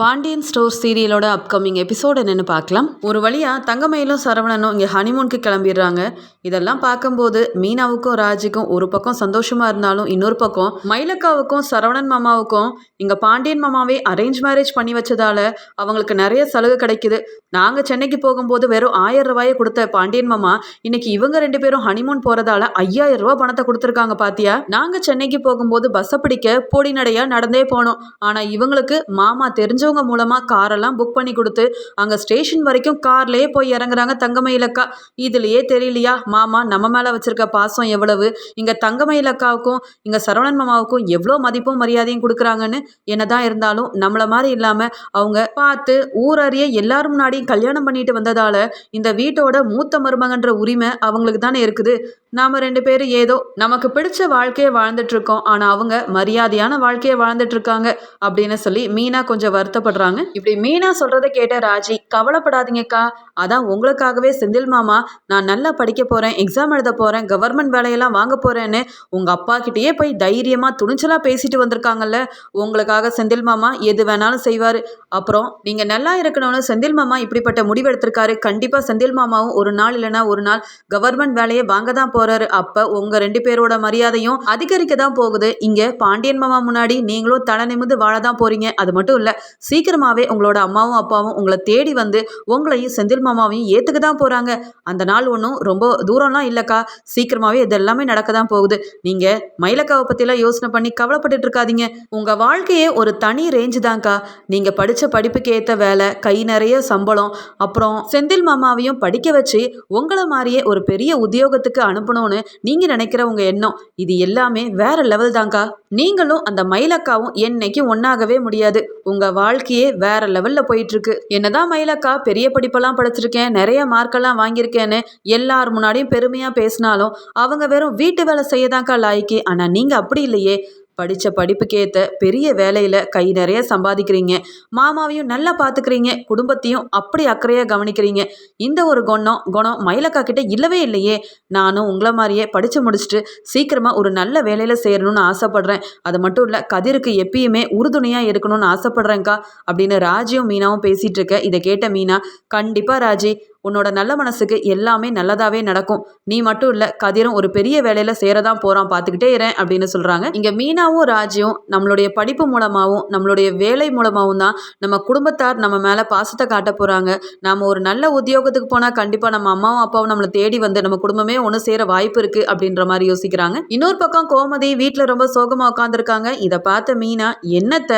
Pandian store சீரியலோட upcoming episode என்னென்னு பார்க்கலாம். ஒரு வழியாக தங்கமயிலும் சரவணனும் இங்கே ஹனிமூனுக்கு கிளம்பிடுறாங்க. இதெல்லாம் பார்க்கும்போது மீனாவுக்கும் ராஜிக்கும் ஒரு பக்கம் சந்தோஷமாக இருந்தாலும் இன்னொரு பக்கம் மயிலக்காவுக்கும் சரவணன் மாமாவுக்கும் இங்கே பாண்டியன் மாமாவே அரேஞ்ச் மேரேஜ் பண்ணி வச்சதால அவங்களுக்கு நிறைய சலுகை கிடைக்குது. நாங்கள் சென்னைக்கு போகும்போது வெறும் ஆயிரம் ரூபாயை கொடுத்த பாண்டியன் மாமா இன்னைக்கு இவங்க ரெண்டு பேரும் ஹனிமூன் போகிறதால ஐயாயிரம் ரூபாய் பணத்தை கொடுத்துருக்காங்க பாத்தியா? நாங்கள் சென்னைக்கு போகும்போது பஸ்ஸை பிடிக்க போடி நடையாக நடந்தே போனோம். ஆனால் இவங்களுக்கு மாமா தெரிஞ்ச தெரிஞ்சவங்க மூலமாக காரெல்லாம் புக் பண்ணி கொடுத்து அங்கே ஸ்டேஷன் வரைக்கும் கார்லேயே போய் இறங்குறாங்க தங்கமயிலக்கா இதுலேயே தெரியலையா? மாமா நம்ம மேலே வச்சுருக்க பாசம் எவ்வளவு? இங்கே தங்கமயிலக்காவுக்கும் இங்கே சரவணன் மாமாவுக்கும் எவ்வளோ மதிப்பும் மரியாதையும் கொடுக்குறாங்கன்னு என்னதான் இருந்தாலும் நம்மளை மாதிரி இல்லாமல் அவங்க பார்த்து ஊரறிய எல்லாரும் முன்னாடியும் கல்யாணம் பண்ணிட்டு வந்ததால் இந்த வீட்டோட மூத்த மருமகன்ற உரிமை அவங்களுக்கு தானே இருக்குது? நாம ரெண்டு பேரும் ஏதோ நமக்கு பிடிச்ச வாழ்க்கையை வாழ்ந்துட்டு இருக்கோம் ஆனால் அவங்க மரியாதையான வாழ்க்கையை வாழ்ந்துட்டு இருக்காங்க அப்படின்னு சொல்லி மீனா கொஞ்சம் வருத்தப்படுறாங்க. இப்படி மீனா சொல்றதை கேட்ட ராஜி கவலைப்படாதீங்கக்கா அதான் உங்களுக்காகவே செந்தில் மாமா நான் நல்லா படிக்க போறேன் எக்ஸாம் எழுத போறேன் கவர்மெண்ட் வேலையெல்லாம் வாங்க போறேன்னு உங்க அப்பா கிட்டேயே போய் தைரியமா துணிச்சலா பேசிட்டு வந்திருக்காங்கல்ல உங்களுக்காக செந்தில் மாமா எது வேணாலும் செய்வாரு. அப்புறம் நீங்க நல்லா இருக்கணும்னு செந்தில் மாமா இப்படிப்பட்ட முடிவு எடுத்திருக்காரு கண்டிப்பா செந்தில் மாமாவும் ஒரு நாள் இல்லைன்னா ஒரு நாள் கவர்மெண்ட் வேலையை வாங்க தான் போறாரு. அப்ப உங்க ரெண்டு பேரோட மரியாதையும் அதிகரிக்க தான் போகுது. இங்க பாண்டியன் மாமா முன்னாடி நீங்களும் தலை நிமிந்து வாழ தான் போறீங்க. அது மட்டும் இல்ல சீக்கிரமாவே உங்களோட அம்மாவும் அப்பாவும் உங்களை தேடி வந்து உங்களையும் செந்தில் மாமாவையும் ஏத்துக்க தான் போறாங்க. அந்த நாள் ஒன்றும் ரொம்ப தூரம்லாம் இல்லைக்கா. சீக்கிரமாவே இதெல்லாமே நடக்க தான் போகுது. நீங்க மயிலக்காவை பத்திலாம் யோசனை பண்ணி கவலைப்பட்டுட்டு இருக்காதீங்க. உங்க வாழ்க்கையே ஒரு தனி ரேஞ்சு தான்க்கா. நீங்க படிச்ச படிப்புக்கு ஏத்த வேலை கை நிறைய சம்பளம் அப்புறம் செந்தில் மாமாவையும் படிக்க வச்சு உங்களை மாதிரியே ஒரு பெரிய உத்தியோகத்துக்கு அனுப்பணும்னு நீங்க நினைக்கிற உங்க எண்ணம். இது எல்லாமே வேற லெவல் தாங்க்கா நீங்களும் அந்த மயிலக்காவும் என்னைக்கு ஒன்னாகவே முடியாது. உங்க வாழ்க்கையே வேற லெவல்ல போயிட்டு இருக்கு என்னதான் மயிலக்கா பெரிய படிப்பெல்லாம் படிச்சிருக்கேன் நிறைய மார்க்கெல்லாம் வாங்கியிருக்கேன்னு எல்லார் முன்னாடியும் பெருமையா பேசினாலும் அவங்க வெறும் வீட்டு வேலை செய்யதான்க்கா லாய்க்கு. ஆனா நீங்க அப்படி இல்லையே. படித்த படிப்புக்கேற்ற பெரிய வேலையில் கை நிறைய சம்பாதிக்கிறீங்க. மாமாவையும் நல்லா பார்த்துக்கிறீங்க குடும்பத்தையும் அப்படி அக்கறையாக கவனிக்கிறீங்க. இந்த ஒரு குணம் குணம் மயிலக்கா கிட்ட இல்லவே இல்லையே. நானும் உங்களை மாதிரியே படித்து முடிச்சுட்டு சீக்கிரமாக ஒரு நல்ல வேலையில் சேரணும்னு ஆசைப்பட்றேன். அது மட்டும் இல்லை கதிருக்கு எப்பயுமே உறுதுணையாக இருக்கணும்னு ஆசைப்பட்றேங்க்கா அப்படின்னு ராஜியும் மீனாவும் பேசிகிட்டு இருக்க. இதை கேட்ட மீனா கண்டிப்பாக ராஜி உன்னோட நல்ல மனசுக்கு எல்லாமே நல்லதாவே நடக்கும். நீ மட்டும் இல்லை கதிரும் ஒரு பெரிய வேலையில சேரதான் போறான் பார்த்துக்கிட்டே இரேன் அப்படின்னு சொல்றாங்க. இங்க மீனாவும் ராஜியும் நம்மளுடைய படிப்பு மூலமாகவும் நம்மளுடைய வேலை மூலமாகவும் தான் நம்ம குடும்பத்தார் நம்ம மேல பாசத்தை காட்ட போறாங்க. நாம ஒரு நல்ல உத்தியோகத்துக்கு போனா கண்டிப்பா நம்ம அம்மாவும் அப்பாவும் நம்மளை தேடி வந்து நம்ம குடும்பமே ஒன்று சேர வாய்ப்பு இருக்கு அப்படின்ற மாதிரி யோசிக்கிறாங்க. இன்னொரு பக்கம் கோமதி வீட்டில் ரொம்ப சோகமா உட்காந்துருக்காங்க இதை பார்த்த மீனா என்னத்த?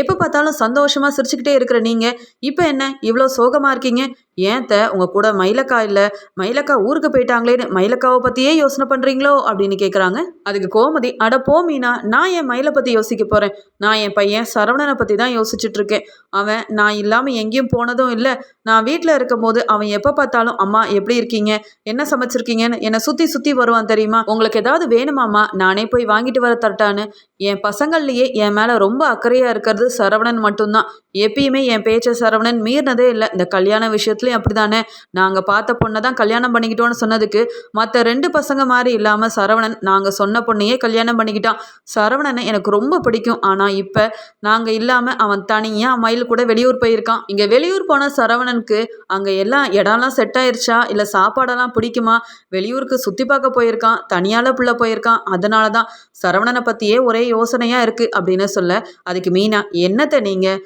எப்போ பார்த்தாலும் சந்தோஷமா சிரிச்சுக்கிட்டே இருக்கிற நீங்க? இப்போ என்ன? இவ்வளோ சோகமா இருக்கீங்க? ஏன் த உங்கள் கூட மயிலக்கா இல்லை மயிலக்கா ஊருக்கு போயிட்டாங்களேன்னு மயிலக்காவை பற்றியே யோசனை பண்ணுறீங்களோ அப்படின்னு கேட்குறாங்க அதுக்கு கோமதி அட போ மீனா நான் என் மயிலை பற்றி யோசிக்க போகிறேன் நான் என் பையன் சரவணனை பற்றி தான் யோசிச்சுட்டு இருக்கேன். அவன் நான் இல்லாமல் எங்கேயும் போனதும் இல்லை. நான் வீட்டில் இருக்கும் போது அவன் எப்போ பார்த்தாலும் அம்மா எப்படி இருக்கீங்க? என்ன சமைச்சிருக்கீங்கன்னு? என்னை சுற்றி சுற்றி வருவான் தெரியுமா? உங்களுக்கு ஏதாவது வேணுமாம்மா? நானே போய் வாங்கிட்டு வர தரட்டான்னு. என் பசங்கள்லேயே என் மேலே ரொம்ப அக்கறையாக இருக்கிறது சரவணன் மட்டும்தான். எப்பயுமே என் பேச்ச சரவணன் மீறினதே இல்லை. இந்த கல்யாண விஷயத்துலையும் அப்படி தானே நாங்கள் பார்த்த பொண்ணை தான் கல்யாணம் பண்ணிக்கிட்டோன்னு சொன்னதுக்கு மற்ற ரெண்டு பசங்க மாதிரி இல்லாமல் சரவணன் நாங்கள் சொன்ன பொண்ணையே கல்யாணம் பண்ணிக்கிட்டான். சரவணனை எனக்கு ரொம்ப பிடிக்கும். ஆனால் இப்போ நாங்கள் இல்லாமல் அவன் தனியாக மயில் கூட வெளியூர் போயிருக்கான். இங்கே வெளியூர் போன சரவணனுக்கு அங்கே எல்லாம் இடம்லாம் செட் ஆயிருச்சா? இல்லை சாப்பாடெல்லாம் பிடிக்குமா? வெளியூருக்கு சுற்றி பார்க்க போயிருக்கான். தனியால புள்ள போயிருக்கான். அதனால தான் சரவணனை பற்றியே ஒரே யோசனையாக இருக்குது அப்படின்னு சொல்ல அதுக்கு மீனா என்னத்தை நீங்கள்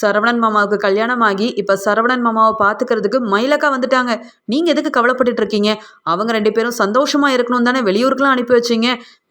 சரவணன் மாமாவுக்கு கல்யாணம் ஆகி இப்போ சரவணன் மாமாவை பார்த்துக்கிறதுக்கு மயிலக்கா வந்துட்டாங்க. நீங்கள் எதுக்கு கவலைப்பட்டுட்டு இருக்கீங்க? அவங்க ரெண்டு பேரும் சந்தோஷமாக இருக்கணும் தானே வெளியூருக்குலாம் அனுப்பி வச்சிங்க.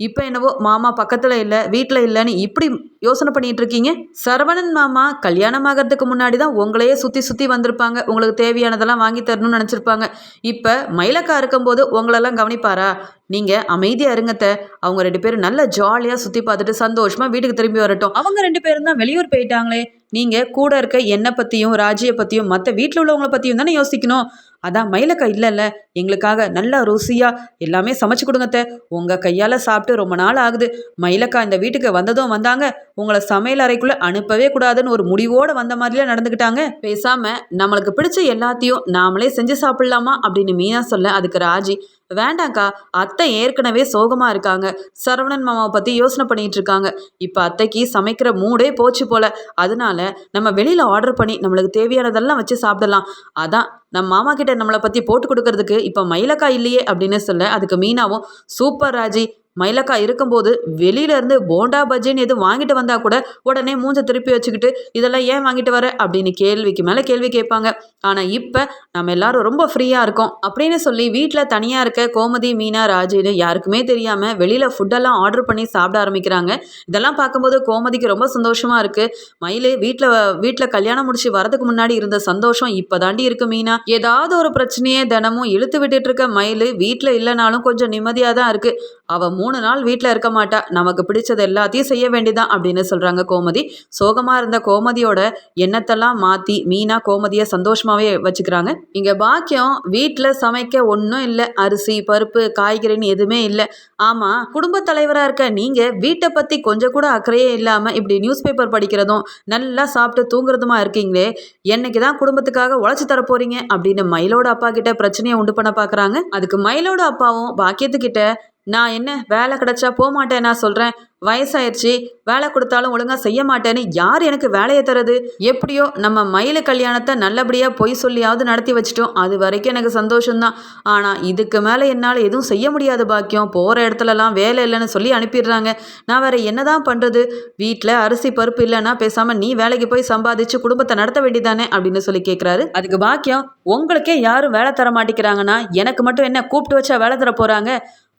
இப்போ என்னவோ மாமா பக்கத்தில் இல்லை வீட்டில் இல்லைன்னு இப்படி யோசனை பண்ணிட்டு இருக்கீங்க? சரவணன் மாமா கல்யாணம் ஆகிறதுக்கு முன்னாடி தான் உங்களையே சுற்றி சுற்றி வந்திருப்பாங்க. உங்களுக்கு தேவையானதெல்லாம் வாங்கி தரணும்னு நினச்சிருப்பாங்க. இப்போ மயிலக்கா இருக்கும்போது உங்களெல்லாம் கவனிப்பாரா? நீங்கள் அமைதியாக இருங்கத்த. அவங்க ரெண்டு பேரும் நல்லா ஜாலியாக சுற்றி பார்த்துட்டு சந்தோஷமாக வீட்டுக்கு திரும்பி வரட்டும். அவங்க ரெண்டு பேரும் தான் வெளியூர் போயிட்டாங்களே. நீங்கள் கூட இருக்க என்னை பற்றியும் ராஜியை பற்றியும் மற்ற வீட்டில் உள்ளவங்கள பற்றியும் தானே யோசிக்கணும். அதான் மயிலக்கா இல்லைல்ல. எங்களுக்காக நல்லா ருசியாக எல்லாமே சமைச்சு கொடுங்கத்த உங்கள் கையால் சாப்பிட்டு ரொம்ப நாள் ஆகுது. மயிலக்கா இந்த வீட்டுக்கு வந்ததும் வந்தாங்க. உங்களை சமையல் அறைக்குள்ளே அனுப்பவே கூடாதுன்னு ஒரு முடிவோடு வந்த மாதிரிலாம் நடந்துக்கிட்டாங்க. பேசாமல் நம்மளுக்கு பிடிச்ச எல்லாத்தையும் நாமளே செஞ்சு சாப்பிட்லாமா அப்படின்னு மீனா சொல்ல அதுக்கு ராஜி வேண்டாங்க்கா அத்தை ஏற்கனவே சோகமாக இருக்காங்க. சரவணன் மாமாவை பற்றி யோசனை பண்ணிட்டு இருக்காங்க. இப்போ அத்தைக்கு சமைக்கிற மூடே போச்சு போல. அதனால நம்ம வெளியில் ஆர்டர் பண்ணி நம்மளுக்கு தேவையானதெல்லாம் வச்சு சாப்பிடலாம். அதான் நம்ம மாமா கிட்ட நம்மளை பற்றி போட்டு கொடுக்கறதுக்கு இப்போ மயிலக்கா இல்லையே அப்படின்னு சொல்ல அதுக்கு மீனாவும் சூப்பர் ராஜி மயிலக்கா இருக்கும்போது வெளியில இருந்து போண்டா பஜ்ஜின்னு எதுவும் வாங்கிட்டு வந்தா கூட உடனே மூஞ்ச திருப்பி வச்சுக்கிட்டு இதெல்லாம் ஏன் வாங்கிட்டு வர? அப்படின்னு கேள்விக்கு மேலே கேள்வி கேட்பாங்க. ஆனால் இப்போ நம்ம எல்லாரும் ரொம்ப ஃப்ரீயாக இருக்கோம் அப்படின்னு சொல்லி வீட்டில் தனியாக இருக்க கோமதி மீனா ராஜின்னு யாருக்குமே தெரியாமல் வெளியில் ஃபுட்டெல்லாம் ஆர்டர் பண்ணி சாப்பிட ஆரம்பிக்கிறாங்க. இதெல்லாம் பார்க்கும்போது கோமதிக்கு ரொம்ப சந்தோஷமாக இருக்குது மயிலு வீட்டில் வீட்டில் கல்யாணம் முடிச்சு வரதுக்கு முன்னாடி இருந்த சந்தோஷம் இப்போ தாண்டி இருக்கு மீனா. ஏதாவது ஒரு பிரச்சனையே தினமும் இழுத்து விட்டுட்டு இருக்க மயில் வீட்டில் இல்லைனாலும் கொஞ்சம் நிம்மதியாக தான் இருக்குது அவள் மூணு நாள் வீட்டில் இருக்க மாட்டா. நமக்கு பிடிச்சது எல்லாத்தையும் செய்ய வேண்டிதான் அப்படின்னு சொல்கிறாங்க கோமதி. சோகமாக இருந்த கோமதியோட எண்ணத்தெல்லாம் மாற்றி மீனா கோமதியை சந்தோஷமாகவே வச்சுக்கிறாங்க. இங்கே பாக்கியம் வீட்டில் சமைக்க ஒன்றும் இல்லை. அரிசி பருப்பு காய்கறின்னு எதுவுமே இல்லை. ஆமாம் குடும்பத் தலைவராக இருக்க நீங்கள் வீட்டை பற்றி கொஞ்சம் கூட அக்கறையே இல்லாமல் இப்படி நியூஸ் பேப்பர் படிக்கிறதும் நல்லா சாப்பிட்டு தூங்குறதுமா இருக்கீங்களே? என்னைக்கு தான் குடும்பத்துக்காக உழைச்சி தரப்போறீங்க அப்படின்னு மயிலோட அப்பா கிட்ட பிரச்சனையை உண்டு பண்ண பார்க்குறாங்க அதுக்கு மயிலோட அப்பாவும் பாக்கியத்துக்கிட்ட நான் என்ன வேலை கிடைச்சா போக மாட்டேன் நான் சொல்கிறேன் வயசாயிருச்சு வேலை கொடுத்தாலும் ஒழுங்காக செய்ய மாட்டேன்னு யார் எனக்கு வேலையை தரது? எப்படியோ நம்ம மயில கல்யாணத்தை நல்லபடியாக பொய் சொல்லியாவது நடத்தி வச்சிட்டோம். அது வரைக்கும் எனக்கு சந்தோஷம்தான். ஆனால் இதுக்கு மேலே என்னால் எதுவும் செய்ய முடியாது பாக்கியம். போகிற இடத்துலலாம் வேலை இல்லைன்னு சொல்லி அனுப்பிடுறாங்க. நான் வேற என்னதான் பண்ணுறது வீட்டில் அரிசி பருப்பு இல்லைன்னா பேசாமல் நீ வேலைக்கு போய் சம்பாதிச்சு குடும்பத்தை நடத்த வேண்டியதானே அப்படின்னு சொல்லி கேட்குறாரு அதுக்கு பாக்கியம் உங்களுக்கே யாரும் வேலை தர மாட்டேங்கிறாங்கன்னா எனக்கு மட்டும் என்ன கூப்பிட்டு வச்சா வேலை தர போகிறாங்க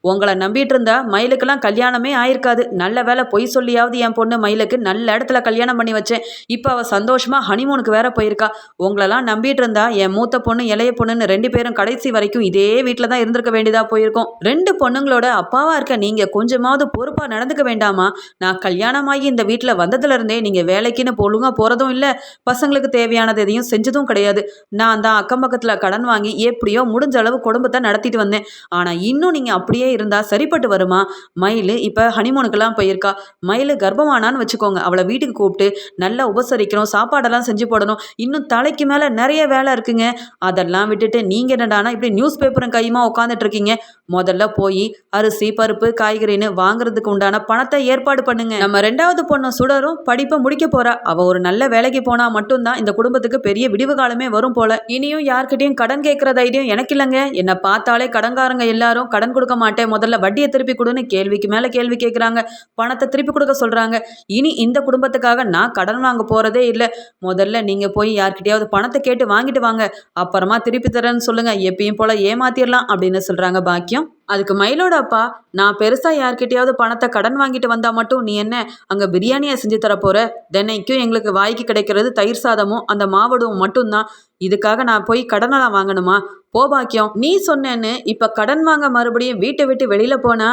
உங்களை நம்பிட்டு இருந்தா மயிலுக்கெல்லாம் கல்யாணமே ஆயிருக்காது. நல்ல வேலை பொய் சொல்லியாவது என் பொண்ணு மயிலுக்கு நல்ல இடத்துல கல்யாணம் பண்ணி வச்சேன். இப்போ அவள் சந்தோஷமா ஹனிமூனுக்கு வேற போயிருக்கா. உங்களெல்லாம் நம்பிட்டு இருந்தா என் மூத்த பொண்ணு இளைய பொண்ணுன்னு ரெண்டு பேரும் கடைசி வரைக்கும் இதே வீட்டில் தான் இருந்திருக்க வேண்டியதா போயிருக்கோம். ரெண்டு பொண்ணுங்களோட அப்பாவா இருக்க நீங்க கொஞ்சமாவது பொறுப்பா நடந்துக்க வேண்டாமா? நான் கல்யாணமாகி இந்த வீட்டில் வந்ததுல இருந்தே நீங்க வேலைக்குன்னு ஒழுங்கா போறதும் இல்லை பசங்களுக்கு தேவையானது எதையும் செஞ்சதும் கிடையாது. நான் தான் அக்கம் பக்கத்தில் கடன் வாங்கி எப்படியோ முடிஞ்ச அளவு குடும்பத்தை நடத்திட்டு வந்தேன். ஆனால் இன்னும் நீங்கள் அப்படியே இருந்தால் சரிப்பட்டு வருமா? மயில் இப்போ ஹனிமூனுக்கெல்லாம் போயிருக்கா? மயில் கர்ப்பமானான்னு வச்சுக்கோங்க. அவளை வீட்டுக்கு கூப்பிட்டு நல்லா உபசரிக்கணும் சாப்பாடெல்லாம் செஞ்சு போடணும். இன்னும் தலைக்கு மேலே நிறைய வேலை இருக்குங்க. அதெல்லாம் விட்டுட்டு நீங்கள் என்னடானா இப்படி நியூஸ் பேப்பரும் கையுமா உட்காந்துட்டு இருக்கீங்க முதல்ல போய் அரிசி பருப்பு காய்கறின்னு வாங்குறதுக்கு உண்டான பணத்தை ஏற்பாடு பண்ணுங்க. நம்ம ரெண்டாவது பொண்ணு சுடரும் படிப்பை முடிக்க போறா. அவ ஒரு நல்ல வேலைக்கு போனா மட்டும்தான் இந்த குடும்பத்துக்கு பெரிய விடிவு காலமே வரும் போல. இனியும் யார்கிட்டயும் கடன் கேட்கற தைரியம் எனக்கு இல்லைங்க. என்னை பார்த்தாலே கடன்காரங்க எல்லாரும் கடன் கொடுக்க மாட்டேன் முதல்ல வட்டியை திருப்பி கொடுன்னு கேள்விக்கு மேலே கேள்வி கேட்குறாங்க பணத்தை திருப்பி கொடுக்க சொல்கிறாங்க இனி இந்த குடும்பத்துக்காக நான் கடன் வாங்க போகிறதே இல்லை. முதல்ல நீங்கள் போய் யார்கிட்டயாவது பணத்தை கேட்டு வாங்கிட்டு வாங்க. அப்புறமா திருப்பி தரேன்னு சொல்லுங்கள் எப்பயும் போல் ஏமாத்திடலாம் அப்படின்னு சொல்கிறாங்க பாக்கியம். அதுக்கு மயிலோட அப்பா நான் பெருசா யார்கிட்டயாவது பணத்தை கடன் வாங்கிட்டு வந்தா மட்டும் நீ என்ன அங்க பிரியாணியை செஞ்சு தர போற? தினைக்கும் எங்களுக்கு வாய்க்கு கிடைக்கிறது தயிர் சாதமும் அந்த மாவடும் மட்டும்தான். இதுக்காக நான் போய் கடனெல்லாம் வாங்கணுமா? போ பாக்கியம். நீ சொன்னேன்னு இப்போ கடன் வாங்க மறுபடியும் வீட்டை விட்டு வெளியில் போனா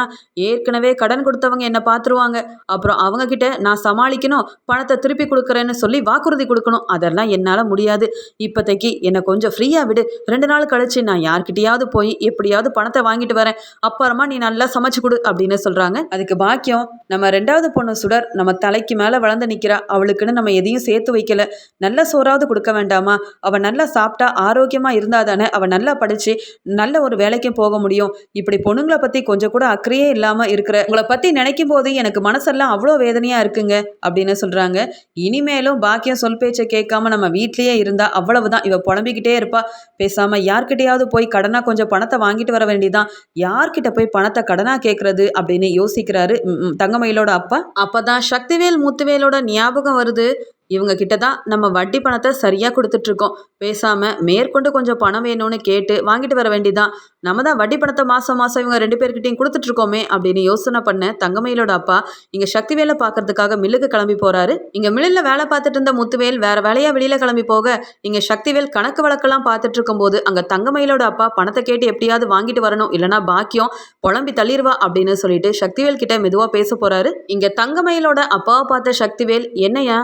ஏற்கனவே கடன் கொடுத்தவங்க என்னை பார்த்துருவாங்க அப்புறம் அவங்க கிட்ட நான் சமாளிக்கணும் பணத்தை திருப்பி கொடுக்குறேன்னு சொல்லி வாக்குறுதி கொடுக்கணும். அதெல்லாம் என்னால் முடியாது. இப்போதைக்கு என்னை கொஞ்சம் ஃப்ரீயாக விடு. ரெண்டு நாள் கழிச்சு நான் யார்கிட்டயாவது போய் எப்படியாவது பணத்தை வாங்கிட்டு வரேன். அப்புறமா நீ நல்லா சமைச்சு கொடு அப்படின்னு சொல்கிறாங்க அதுக்கு பாக்கியம் நம்ம ரெண்டாவது பொண்ணு சுடர் நம்ம தலைக்கு மேலே வளர்ந்து நிற்கிறா அவளுக்குன்னு நம்ம எதையும் சேர்த்து வைக்கல. நல்ல சோறாவது கொடுக்க வேண்டாமா? அவள் நல்லா சாப்பிட்டா ஆரோக்கியமாக இருந்தால் தானே? அவள் நல்லா படித்து நல்ல ஒரு வேலைக்கும் போக முடியும். இப்படி பொண்ணுங்களை பற்றி கொஞ்சம் கூட அக்கறையே இல்லாமல் இருக்கிற உங்களை பற்றி நினைக்கும் போது எனக்கு மனசெல்லாம் அவ்வளோ வேதனையாக இருக்குங்க அப்படின்னு சொல்கிறாங்க இனிமேலும் பாக்கியம் சொல் பேச்சை கேட்காம நம்ம வீட்லேயே இருந்தால் அவ்வளவுதான். இவ புலம்பிக்கிட்டே இருப்பா. பேசாமல் யார்கிட்டயாவது போய் கடனாக கொஞ்சம் பணத்தை வாங்கிட்டு வர வேண்டியதான் யார்கிட்ட போய் பணத்தை கடனாக கேட்குறது அப்படின்னு யோசிக்கிறாரு தங்கமயிலோட அப்பா? அப்போ தான் சக்திவேல் முத்துவேலோட ஞாபகம் வருது. இவங்க கிட்ட தான் நம்ம வட்டி பணத்தை சரியாக கொடுத்துட்ருக்கோம். பேசாமல் மேற்கொண்டு கொஞ்சம் பணம் வேணும்னு கேட்டு வாங்கிட்டு வர வேண்டிதான். நம்ம தான் வட்டி பணத்தை மாதம் மாதம் இவங்க ரெண்டு பேர்கிட்டையும் கொடுத்துட்ருக்கோமே அப்படின்னு யோசனை பண்ண தங்கமயிலோட அப்பா இங்கே சக்தி வேலை பார்க்கறதுக்காக மில்லுக்கு கிளம்பி போகிறாரு இங்கே மில்லில் வேலை பார்த்துட்டு இருந்த முத்துவேல் வேற வேலையாக வெளியில் கிளம்பி போக இங்கே சக்திவேல் கணக்கு வழக்கெல்லாம் பார்த்துட்டு இருக்கும்போது அங்கே தங்கமயிலோட அப்பா பணத்தை கேட்டு எப்படியாவது வாங்கிட்டு வரணும் இல்லைனா பாக்கியம் புலம்பி தள்ளிடுவா அப்படின்னு சொல்லிட்டு சக்திவேல் கிட்ட மெதுவாக பேச போகிறாரு இங்கே தங்கமயிலோட அப்பாவை பார்த்த சக்திவேல் என்னையா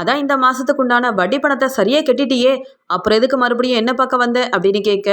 அதான் இந்த மாதத்துக்கு உண்டான வட்டி பணத்தை சரியாக கட்டிட்டியே. அப்புறம் எதுக்கு மறுபடியும் என்ன பக்கம் வந்த? அப்படின்னு கேட்க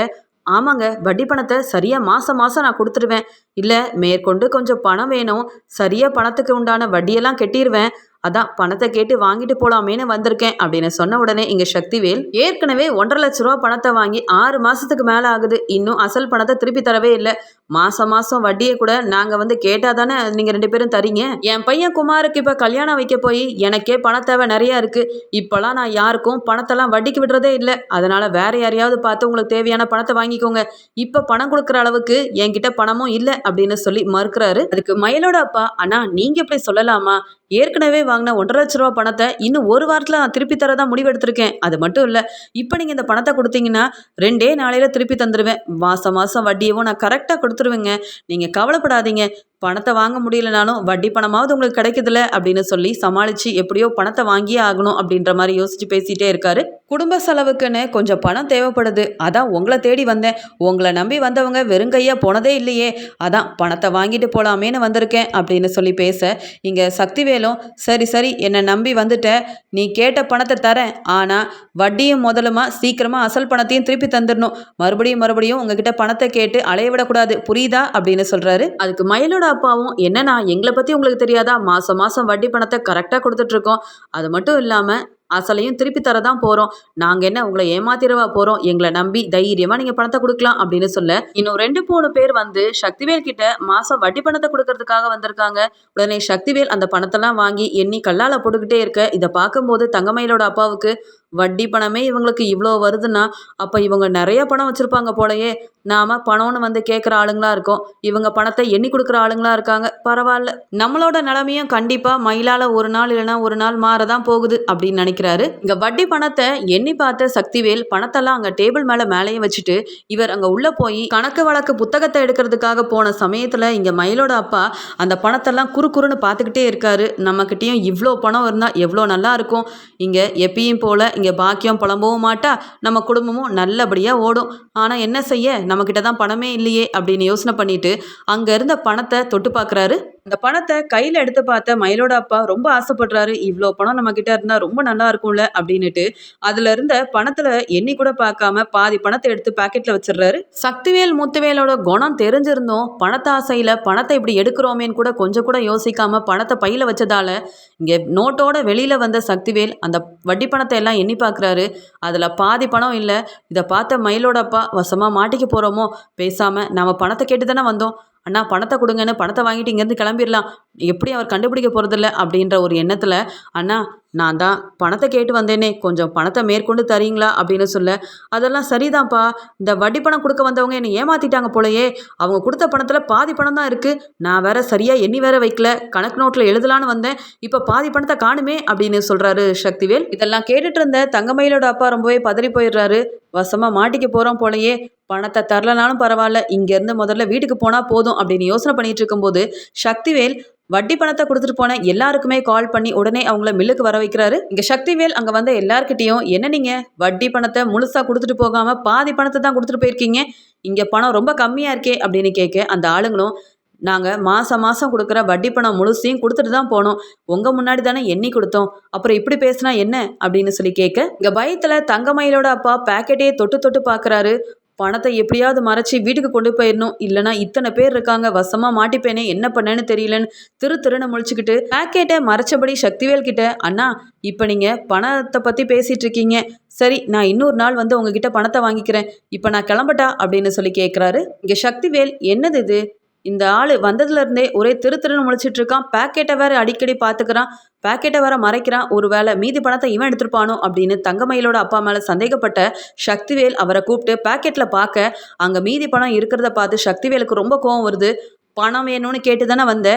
ஆமாங்க வட்டி பணத்தை சரியாக மாதம் மாதம் நான் கொடுத்துருவேன். இல்லை மேற்கொண்டு கொஞ்சம் பணம் வேணும். சரியாக பணத்துக்கு உண்டான வட்டியெல்லாம் கெட்டிடுவேன் அதான் பணத்தை கேட்டு வாங்கிட்டு போலாமேன்னு வந்திருக்கேன் அப்படின்னு சொன்ன உடனே இங்கே சக்திவேல் ஏற்கனவே ஒன்றரை லட்ச ரூபா பணத்தை வாங்கி ஆறு மாதத்துக்கு மேலே ஆகுது. இன்னும் அசல் பணத்தை திருப்பி தரவே இல்லை. மாதம் மாதம் வட்டியை கூட நாங்கள் வந்து கேட்டால் தானே நீங்கள் ரெண்டு பேரும் தரீங்க? என் பையன் குமாருக்கு இப்போ கல்யாணம் வைக்க போய் எனக்கே பணத்தேவை நிறையா இருக்குது இப்போலாம் நான் யாருக்கும் பணத்தெல்லாம் வட்டிக்கு விடுறதே இல்லை. அதனால் வேற யாரையாவது பார்த்து உங்களுக்கு தேவையான பணத்தை வாங்கிக்கோங்க. இப்போ பணம் கொடுக்குற அளவுக்கு என்கிட்ட பணமும் இல்லை அப்படின்னு சொல்லி மறுக்கிறாரு. அதுக்கு மயிலோட அப்பா ஆனால் நீங்கள் இப்படி சொல்லலாமா? ஏற்கனவே வாங்கின ஒன்றரை லட்ச ரூபா பணத்தை இன்னும் ஒரு வாரத்தில் நான் திருப்பி தரதான் முடிவெடுத்திருக்கேன். அது மட்டும் இல்லை இப்போ நீங்கள் இந்த பணத்தை கொடுத்தீங்கன்னா ரெண்டே நாளையில் திருப்பி தந்துடுவேன் மாதம் மாதம் வட்டியவும் நான் கரெக்டாக கொடுத்துருவேங்க. நீங்கள் கவலைப்படாதீங்க. பணத்தை வாங்க முடியலனாலும் வட்டி பணமாவது உங்களுக்கு கிடைக்குதுல அப்படின்னு சொல்லி சமாளித்து எப்படியோ பணத்தை வாங்கியே ஆகணும் அப்படின்ற மாதிரி யோசித்து பேசிகிட்டே இருக்காரு. குடும்ப செலவுக்குன்னு கொஞ்சம் பணம் தேவைப்படுது. அதான் உங்களை தேடி வந்தேன். உங்களை நம்பி வந்தவங்க வெறுங்கையாக போனதே இல்லையே. அதான் பணத்தை வாங்கிட்டு போகலாமேன்னு வந்திருக்கேன் அப்படின்னு சொல்லி பேச இங்கே சக்திவேலும் சரி சரி என்னை நம்பி வந்துட்ட. நீ கேட்ட பணத்தை தரேன். ஆனால் வட்டியும் முதலுமா சீக்கிரமாக அசல் பணத்தையும் திருப்பி தந்துடணும். மறுபடியும் மறுபடியும் உங்ககிட்ட பணத்தை கேட்டு அலைய விடக்கூடாது. புரியுதா? அப்படின்னு சொல்கிறாரு அதுக்கு மயிலோட அப்பாவும் என்னண்ணா எங்களை பற்றி உங்களுக்கு தெரியாதா? மாதம் மாதம் வட்டி பணத்தை கரெக்டாக கொடுத்துட்ருக்கோம். அது மட்டும் இல்லாமல் அசலையும் திருப்பி தர தான் போகிறோம் நாங்கள் என்ன உங்களை ஏமாத்திரவா போகிறோம் எங்களை நம்பி தைரியமாக நீங்கள் பணத்தை கொடுக்கலாம் அப்படின்னு சொல்ல இன்னும் ரெண்டு மூணு பேர் வந்து சக்திவேல் கிட்ட மாதம் வட்டி பணத்தை கொடுக்கறதுக்காக வந்திருக்காங்க. உடனே சக்திவேல் அந்த பணத்தெல்லாம் வாங்கி எண்ணி கல்லால் போட்டுக்கிட்டே இருக்க. இதை பார்க்கும்போது தங்கமயிலோட அப்பாவுக்கு வட்டி பணமே இவங்களுக்கு இவ்வளோ வருதுன்னா அப்போ இவங்க நிறைய பணம் வச்சுருப்பாங்க போலயே. நாம் பணம்னு வந்து கேட்குற ஆளுங்களா இருக்கோம். இவங்க பணத்தை எண்ணி கொடுக்குற ஆளுங்களா இருக்காங்க. பரவாயில்ல. நம்மளோட நிலமையும் கண்டிப்பாக மயிலால் ஒரு நாள் இல்லைன்னா ஒரு நாள் மாறதான் போகுது அப்படின்னு நினைக்கிறாரு. இங்கே வட்டி பணத்தை எண்ணி பார்த்த சக்திவேல் பணத்தெல்லாம் அங்கே டேபிள் மேலே மேலேயும் வச்சுட்டு இவர் அங்கே உள்ளே போய் கணக்கு வழக்கு புத்தகத்தை எடுக்கிறதுக்காக போன சமயத்தில் இங்கே மயிலோட அப்பா அந்த பணத்தெல்லாம் குறு குறுன்னு பார்த்துக்கிட்டே இருக்காரு. நம்மக்கிட்டேயும் இவ்வளோ பணம் இருந்தால் எவ்வளோ நல்லா இருக்கும். இங்கே எப்பயும் போல் இங்கே பாக்கியம் புலம்பவும் மாட்டா நம்ம குடும்பமும் நல்லபடியாக ஓடும். ஆனால் என்ன செய்ய? நம்மக்கிட்ட தான் பணமே இல்லையே அப்படின்னு யோசனை பண்ணிட்டு அங்கே இருந்த பணத்தை தொட்டு பார்க்குறாரு இந்த பணத்தை கையில் எடுத்து பார்த்த மயிலோட அப்பா ரொம்ப ஆசைப்படுறாரு இவ்வளோ பணம் நம்மக்கிட்ட இருந்தால் ரொம்ப நல்லா இருக்கும்ல அப்படின்னுட்டு அதில் இருந்த பணத்தில் எண்ணி கூட பார்க்காம பாதி பணத்தை எடுத்து பாக்கெட்டில் வச்சிடுறாரு. சக்திவேல் முத்துவேலோட குணம் தெரிஞ்சிருந்தோம் பணத்தாசையில் பணத்தை இப்படி எடுக்கிறோமேன்னு கூட கொஞ்சம் கூட யோசிக்காம பணத்தை பையில் வச்சதால இங்கே நோட்டோட வெளியில் வந்த சக்திவேல் அந்த வட்டி பணத்தை எல்லாம் எண்ணி பார்க்குறாரு. அதில் பாதி பணம் இல்லை இதை பார்த்த மயிலோட அப்பா வசமாக மாட்டிக்க போகிறோமோ பேசாமல் நம்ம பணத்தை கேட்டு தானே வந்தோம். அண்ணா பணத்தை கொடுங்கன்னு பணத்தை வாங்கிட்டு இங்கேருந்து கிளம்பிடலாம் எப்படி அவர் கண்டுபிடிக்க போகிறதில்ல அப்படின்ற ஒரு எண்ணத்தில் அண்ணா நான் தான் பணத்தை கேட்டு வந்தேனே கொஞ்சம் பணத்தை மேற்கொண்டு தரீங்களா? அப்படின்னு சொல்ல அதெல்லாம் சரிதான்ப்பா. இந்த வட்டி பணம் கொடுக்க வந்தவங்க என்னை ஏமாத்திட்டாங்க போலயே. அவங்க கொடுத்த பணத்தில் பாதி பணம் தான் இருக்குது நான் வேற சரியாக எண்ணி வேற வைக்கல. கணக்கு நோட்டில் எழுதலான்னு வந்தேன். இப்போ பாதி பணத்தை காணுமே அப்படின்னு சொல்கிறாரு சக்திவேல். இதெல்லாம் கேட்டுட்டு இருந்த தங்கமயிலோட அப்பா ரொம்பவே பதறி போயிடுறாரு. வசமாக மாட்டிக்க போகிறோம் போலயே. பணத்தை தரலனாலும் பரவாயில்ல இங்கேருந்து முதல்ல வீட்டுக்கு போனால் போதும் அப்படின்னு யோசனை பண்ணிட்டு இருக்கும்போது சக்திவேல் வட்டி பணத்தை கொடுத்துட்டு போன எல்லாருக்குமே கால் பண்ணி உடனே அவங்கள மில்லுக்கு வர வைக்கிறாரு. இங்கே சக்திவேல் அங்கே வந்த எல்லார்கிட்டையும் என்ன நீங்கள் வட்டி பணத்தை முழுசாக கொடுத்துட்டு போகாமல் பாதி பணத்தை தான் கொடுத்துட்டு போயிருக்கீங்க. இங்கே பணம் ரொம்ப கம்மியாக இருக்கே அப்படின்னு கேட்க அந்த ஆளுங்களும் நாங்கள் மாதம் மாதம் கொடுக்குற வட்டி பணம் முழுசையும் கொடுத்துட்டு தான் போனோம். உங்கள் முன்னாடி தானே எண்ணி கொடுத்தோம். அப்புறம் இப்படி பேசினா என்ன? அப்படின்னு சொல்லி கேட்க இங்கே பயத்தில் தங்கமயிலோட அப்பா பேக்கெட்டையே தொட்டு தொட்டு பார்க்குறாரு பணத்தை எப்படியாவது மறைச்சி வீட்டுக்கு கொண்டு போயிடணும் இல்லைனா இத்தனை பேர் இருக்காங்க வசமாக மாட்டிப்பேனே என்ன பண்ணேன்னு தெரியலன்னு திரு திருன்னு முழிச்சுக்கிட்டு பேக்கெட்டை மறைச்சபடி சக்திவேல் கிட்ட அண்ணா இப்போ நீங்கள் பணத்தை பற்றி பேசிகிட்டு இருக்கீங்க. சரி நான் இன்னொரு நாள் வந்து உங்ககிட்ட பணத்தை வாங்கிக்கிறேன். இப்போ நான் கிளம்பட்டா? அப்படின்னு சொல்லி கேட்குறாரு இங்கே சக்திவேல் என்னது இது? இந்த ஆள் வந்ததுலேருந்தே ஒரே திரு திருன்னு முழிச்சிட்டு இருக்கான். பேக்கெட்டை வேற அடிக்கடி பார்த்துக்கிறான் பாக்கெட்டை வர மறைக்கிறான். ஒரு வேளை மீதி பணத்தை இவன் எடுத்திருப்பானோ அப்படின்னு தங்கமயிலோட அப்பா மேலே சந்தேகப்பட்ட சக்திவேல் அவரை கூப்பிட்டு பாக்கெட்டில் பார்க்க அங்கே மீதி பணம் இருக்கிறத பார்த்து சக்திவேலுக்கு ரொம்ப கோவம் வருது. பணம் வேணும்னு கேட்டு தானே வந்த.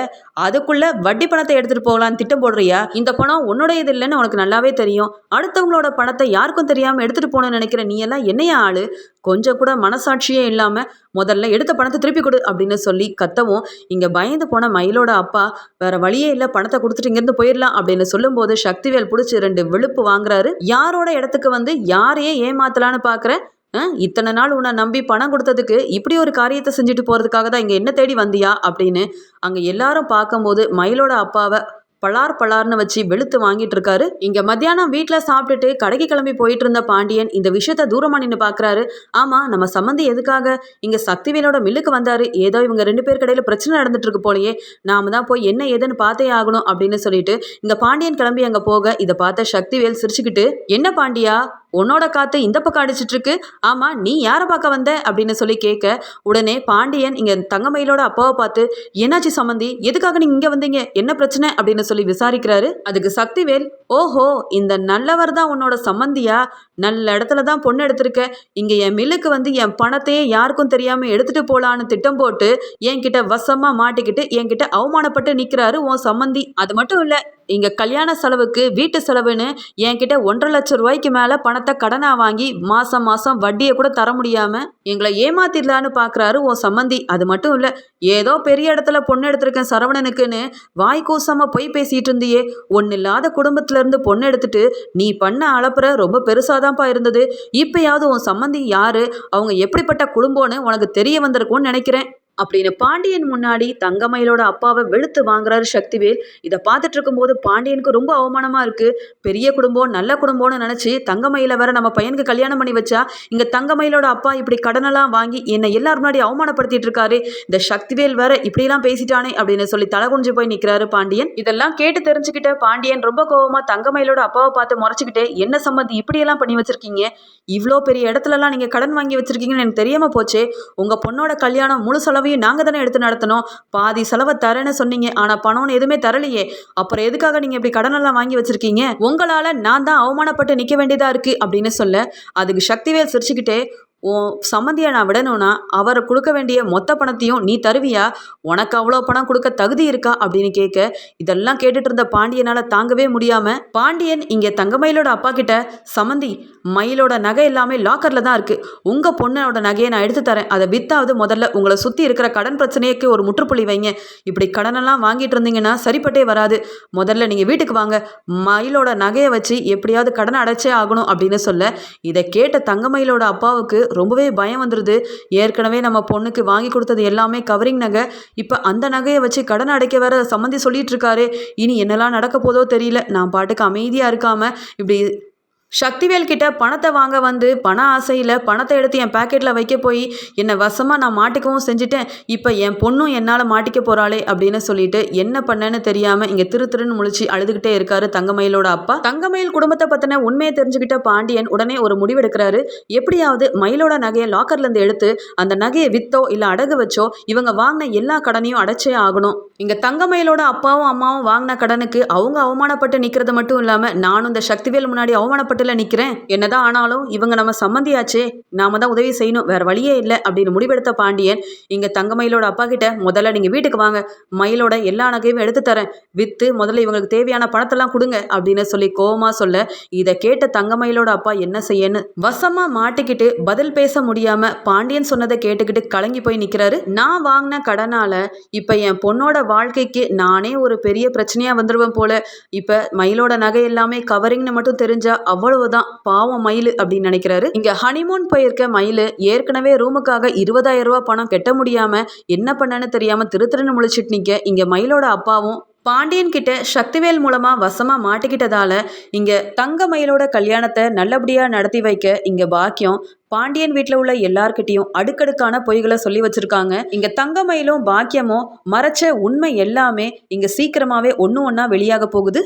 அதுக்குள்ள வட்டி பணத்தை எடுத்துகிட்டு போகலான்னு திட்டம் போடுறியா? இந்த பணம் உன்னுடையது இல்லைன்னு உனக்கு நல்லாவே தெரியும். அடுத்தவங்களோட பணத்தை யாருக்கும் தெரியாமல் எடுத்துகிட்டு போகணும்னு நினைக்கிற நீ எல்லாம் என்னையா ஆளு? கொஞ்சம் கூட மனசாட்சியே இல்லாமல் முதல்ல எடுத்த பணத்தை திருப்பி கொடு அப்படின்னு சொல்லி கத்தவும் இங்கே பயந்து போன மயிலோட அப்பா வேற வழியே இல்லை பணத்தை கொடுத்துட்டு இங்கேருந்து போயிடலாம் அப்படின்னு சொல்லும்போது சக்திவேல் பிடிச்சி ரெண்டு வெளுப்பு வாங்குறாரு. யாரோட இடத்துக்கு வந்து யாரையே ஏமாத்தலான்னு பார்க்குற இத்தனை நாள் உன்னை நம்பி பணம் கொடுத்ததுக்கு இப்படி ஒரு காரியத்தை செஞ்சுட்டு போகிறதுக்காக தான் இங்கே என்ன தேடி வந்தியா அப்படின்னு அங்கே எல்லாரும் பார்க்கும்போது மயிலோட அப்பாவை பலார் பலார்னு வச்சு வெளுத்து வாங்கிட்டு இருக்காரு. இங்க மத்தியானம் வீட்டில் சாப்பிட்டுட்டு கடைக்கு கிளம்பி போயிட்டு இருந்த பாண்டியன் இந்த விஷயத்த தூரமா நின்று பாக்குறாரு. ஆமா நம்ம சம்மந்தி எதுக்காக இங்க சக்திவேலோட மில்லுக்கு வந்தாரு? ஏதோ இவங்க ரெண்டு பேர் கடையில பிரச்சனை நடந்துட்டு இருக்கு போலயே. நாம தான் போய் என்ன ஏதுன்னு பார்த்தே ஆகணும் அப்படின்னு சொல்லிட்டு இங்க பாண்டியன் கிளம்பி அங்க போக இதை பார்த்த சக்திவேல் சிரிச்சுக்கிட்டு என்ன பாண்டியா? உன்னோட காத்து இந்த பக்கம் அடிச்சிட்டு இருக்கு ஆமா நீ யாரை பார்க்க வந்த? அப்படின்னு சொல்லி கேட்க உடனே பாண்டியன் இங்க தங்கமயிலோட அப்பாவை பார்த்து என்னாச்சு சம்மந்தி? எதுக்காக நீங்க இங்க வந்தீங்க? என்ன பிரச்சனை? அப்படின்னு சொல்லி விசாரிக்கிறாரு. அதுக்கு சக்திவேல் ஓஹோ இந்த நல்லவர் தான் உன்னோட சம்மந்தியா? நல்ல இடத்துல தான் பொண்ணு எடுத்திருக்க. இங்க என் மில்லுக்கு வந்து என் பணத்தையே யாருக்கும் தெரியாம எடுத்துட்டு போலான்னு திட்டம் போட்டு என்கிட்ட வசமா மாட்டிக்கிட்டு என்கிட்ட அவமானப்பட்டு நிக்கிறாரு உன் சம்மந்தி. அது மட்டும் இல்லை இங்க கல்யாண செலவுக்கு வீட்டு செலவுன்னு என்கிட்ட ஒன்றரை லட்சம் ரூபாய்க்கு மேல பணத்தை கடனா வாங்கி மாசம் மாசம் வட்டியை கூட தர முடியாம எங்களை ஏமாத்திடலான்னு பாக்குறாரு உன் சம்மந்தி அது மட்டும் இல்ல ஏதோ பெரிய இடத்துல பொண்ணு எடுத்திருக்கேன் சரவணனுக்குன்னு வாய் கூசாம பொய் பேசிட்டு இருந்தியே. ஒன்னு இல்லாத குடும்பத்துல இருந்து பொண்ணு எடுத்துட்டு நீ பண்ண அளப்புற ரொம்ப பெருசாதான்ப்பா இருந்தது. இப்பயாவது உன் சம்மந்தி யாரு? அவங்க எப்படிப்பட்ட குடும்பம்னு உனக்கு தெரிய வந்திருக்கும்னு நினைக்கிறேன். அப்படின்னு பாண்டியன் முன்னாடி தங்கமயிலோட அப்பாவை வெளுத்து வாங்குறாரு சக்திவேல். இதை பார்த்துட்டு இருக்கும்போது பாண்டியனுக்கு ரொம்ப அவமானமா இருக்கு. பெரிய குடும்பம் நல்ல குடும்பம்னு நினைச்சு தங்கமயில வேற நம்ம பையனுக்கு கல்யாணம் பண்ணி வச்சா இங்க தங்கமயிலோட அப்பா இப்படி கடனெல்லாம் வாங்கி என்னை எல்லாரும் முன்னாடி அவமானப்படுத்திட்டு இருக்காரு. இந்த சக்திவேல் வேற இப்படிலாம் பேசிட்டானே அப்படின்னு சொல்லி தலை குனிஞ்சு போய் நிக்கிறாரு பாண்டியன். இதெல்லாம் கேட்டு தெரிஞ்சுக்கிட்ட பாண்டியன் ரொம்ப கோவமா தங்கமயிலோட அப்பாவை பார்த்து முறைச்சுக்கிட்டே என்ன சம்மந்தி இப்படியெல்லாம் பண்ணி வச்சிருக்கீங்க? இவ்வளோ பெரிய இடத்துலலாம் நீங்க கடன் வாங்கி வச்சிருக்கீங்கன்னு எனக்கு தெரியாம போச்சே. உங்க பொண்ணோட கல்யாணம் முழு செலவு செலவையும் நாங்கள் தானே எடுத்து நடத்தணும்? பாதி செலவை தரேன்னு சொன்னீங்க. ஆனால் பணம்னு எதுவுமே தரலையே. அப்புறம் எதுக்காக நீங்கள் இப்படி கடனெல்லாம் வாங்கி வச்சிருக்கீங்க? உங்களால் நான் தான் அவமானப்பட்டு நிற்க வேண்டியதாக இருக்குது அப்படின்னு சொல்ல அதுக்கு சக்திவேல் சிரிச்சுக்கிட்டே உன் சம்மந்தியை நான் விடணும்னா அவரை கொடுக்க வேண்டிய மொத்த பணத்தையும் நீ தருவியா? உனக்கு அவ்வளோ பணம் கொடுக்க தகுதி இருக்கா? அப்படின்னு கேட்க இதெல்லாம் கேட்டுட்டு இருந்த பாண்டியனால் தாங்கவே முடியாமல் பாண்டியன் இங்கே தங்கமயிலோட அப்பா கிட்ட சம்மந்தி மயிலோட நகை எல்லாமே லாக்கரில் தான் இருக்குது உங்கள் பொண்ணோட நகையை நான் எடுத்து தரேன். அதை வித்தாவது முதல்ல உங்களை சுற்றி இருக்கிற கடன் பிரச்சனைக்கு ஒரு முற்றுப்புள்ளி வைங்க. இப்படி கடனெல்லாம் வாங்கிட்டு இருந்தீங்கன்னா சரிப்பட்டே வராது. முதல்ல நீங்கள் வீட்டுக்கு வாங்க. மயிலோட நகையை வச்சு எப்படியாவது கடனை அடைச்சே ஆகணும் அப்படின்னு சொல்ல இதை கேட்ட தங்கமயிலோட அப்பாவுக்கு ரொம்பவே பயம் வந்துடுது ஏற்கனவே நம்ம பொண்ணுக்கு வாங்கி கொடுத்தது எல்லாமே கவரிங் நகை. இப்போ அந்த நகையை வச்சு கடன் அடைக்க வேற சம்மந்தி சொல்லிட்டு இருக்காரு. இனி என்னெல்லாம் நடக்க போதோ தெரியல. நான் பாட்டுக்கு அமைதியாக இருக்காமல் இப்படி சக்திவேல் கிட்ட பணத்தை வாங்க வந்து பண ஆசையில் பணத்தை எடுத்து என் பேக்கெட்டில் வைக்க போய் என்னை வசமாக நான் மாட்டிக்கவும் செஞ்சுட்டேன். இப்போ என் பொண்ணும் என்னால் மாட்டிக்க போகிறாளே அப்படின்னு சொல்லிட்டு என்ன பண்ணேன்னு தெரியாமல் இங்கே திரு திருன்னு முழிச்சு அழுதுகிட்டே இருக்காரு தங்கமயிலோட அப்பா. தங்கமயில் குடும்பத்தை பற்றின உண்மையை தெரிஞ்சுக்கிட்ட பாண்டியன் உடனே ஒரு முடிவெடுக்கிறாரு. எப்படியாவது மயிலோட நகையை லாக்கர்லேருந்து எடுத்து அந்த நகையை வித்தோ இல்லை அடகு வச்சோ இவங்க வாங்கின எல்லா கடனையும் அடைச்சே ஆகணும். இங்கே தங்கமயிலோட அப்பாவும் அம்மாவும் வாங்கின கடனுக்கு அவங்க அவமானப்பட்டு நிற்கிறது மட்டும் இல்லாமல் நானும் இந்த சக்திவேல் முன்னாடி அவமானப்பட்டு பட்டில் நிற்கிறேன் என்னதான் ஆனாலும் இவங்க நம்ம சம்மந்தியாச்சே. நாம தான் உதவி செய்யணும். வேற வழியே இல்லை அப்படின்னு முடிவெடுத்த பாண்டியன் இங்க தங்கமயிலோட அப்பா கிட்ட முதல்ல நீங்க வீட்டுக்கு வாங்க. மயிலோட எல்லா நகையும் எடுத்து தரேன். வித்து முதல்ல இவங்களுக்கு தேவையான பணத்தெல்லாம் கொடுங்க அப்படின்னு சொல்லி கோவமா சொல்ல இதை கேட்ட தங்கமயிலோட அப்பா என்ன செய்யன்னு வசமா மாட்டிக்கிட்டு பதில் பேச முடியாம பாண்டியன் சொன்னதை கேட்டுக்கிட்டு கலங்கி போய் நிக்கிறாரு. நான் வாங்கின கடனால இப்ப என் பொண்ணோட வாழ்க்கைக்கு நானே ஒரு பெரிய பிரச்சனையா வந்துருவேன் போல. இப்ப மயிலோட நகை எல்லாமே கவரிங்னு மட்டும் தெரிஞ்சா அவ்வளோ அவ்வளவுதான். பாவம் மயில் அப்படின்னு நினைக்கிறாரு. இங்க ஹனிமூன் போயிருக்க மயில் ஏற்கனவே ரூமுக்காக இருபதாயிரம் ரூபாய் பணம் கட்ட முடியாம என்ன பண்ணேன்னு தெரியாம திரு முழிச்சிட்டு நிக்க. இங்க மயிலோட அப்பாவும் பாண்டியன் கிட்ட சக்திவேல் மூலமா வசமா மாட்டிக்கிட்டதால இங்க தங்க மயிலோட கல்யாணத்தை நல்லபடியா நடத்தி வைக்க இங்க பாக்கியம் பாண்டியன் வீட்டில் உள்ள எல்லார்கிட்டையும் அடுக்கடுக்கான பொய்களை சொல்லி வச்சிருக்காங்க. இங்க தங்க மயிலும் பாக்கியமும் மறைச்ச உண்மை எல்லாமே இங்க சீக்கிரமாவே ஒன்று ஒன்றா வெளியாக போகுது.